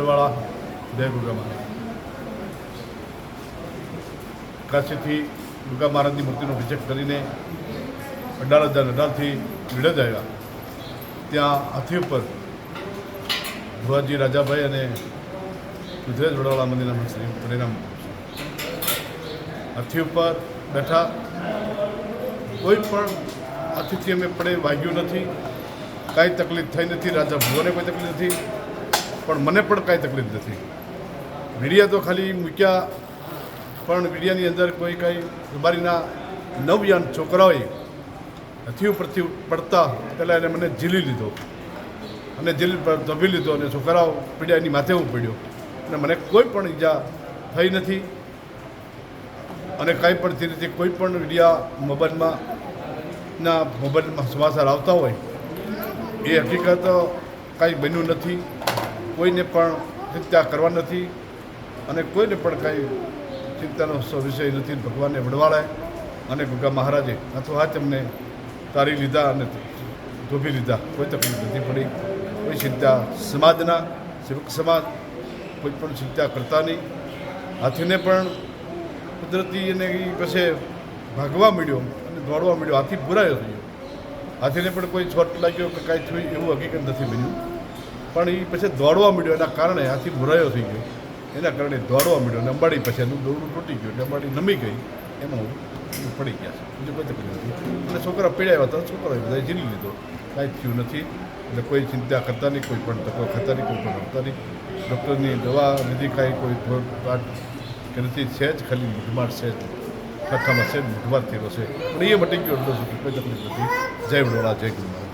વાળા જય દુર્ગા મહારાજ કાશીથી દુર્ગા મહારાજની મૂર્તિનો અભિષેક કરીને અઢાર હજાર અઢારથી વિડજ આવ્યા. ત્યાં હાથી ઉપર ભુવાજી રાજાભાઈ અને ગુજરાત વડવાળા મંદિરના શ્રી પરિણામ હાથી ઉપર બેઠા. કોઈ પણ હાથીથી અમે પડે વાગ્યું નથી. કાંઈ તકલીફ થઈ નથી. રાજા ભુવાને કોઈ તકલીફ નથી. પણ મને પણ કાંઈ તકલીફ નથી. મીડિયા તો ખાલી મૂક્યા, પણ મીડિયાની અંદર કોઈ કાંઈ બીમારીના નવયાન છોકરાઓએ હથી ઉપરથી પડતા પહેલાં એને મને ઝીલી લીધો. અને પર દબી લીધો અને છોકરાઓ પીડ્યા, એની માથે હું પડ્યો. અને મને કોઈ પણ ઈજા થઈ નથી. અને કાંઈ પણ તે રીતે કોઈ પણ મીડિયા મોબાઈલમાં, ના મોબાઈલમાં સમાચાર આવતા હોય, એ હકીકત કાંઈ બન્યું નથી. કોઈને પણ ચિંતા કરવા નથી અને કોઈને પણ કાંઈ ચિંતાનો વિષય નથી. ભગવાનને વડવાળાય અને ગુગા મહારાજે અથવા હાથ એમને તારી લીધા અને ધોભી લીધા. કોઈ તકલીફ નથી પડી. કોઈ ચિંતા સમાજના સેવક સમાજ કોઈ પણ ચિંતા કરતા નહીં. હાથીને પણ કુદરતી એને એ પછી ભાગવા મળ્યો અને દોડવા મળ્યો હાથી પુરાયો થયો. હાથીને પણ કોઈ છોટ લાગ્યો કે કાંઈ થયું એવું હકીકત નથી બન્યું. પણ એ પછી દોડવા મળ્યો એના કારણે હાથી ભરાયો થઈ ગયો. એના કારણે દોડવા મળ્યો અંબાડી પછી એનું દોરડું તૂટી ગયું અંબાડી નમી ગઈ. એમાં હું પડી ગયા છે. બીજું કોઈ તકલીફ નથી. અને છોકરા પીડાયા હતા, છોકરાએ બધા જીલી લીધો. કાંઈ થયું નથી. એટલે કોઈ ચિંતા કરતા નહીં, કોઈ પણ તકો ખાતા નહીં, કોઈ પણ આવતા નહીં. ડૉક્ટરની દવા લીધી કાંઈ કોઈ કે નથી છે જ ખાલી મૂઢમાર છે. જ કથામાં છે જ મૂઢમાટ થયેલો છે. પણ એ મટી ગયો, એટલો સુધી કોઈ તકલીફ નથી. જય વડોળા જય ગુરુ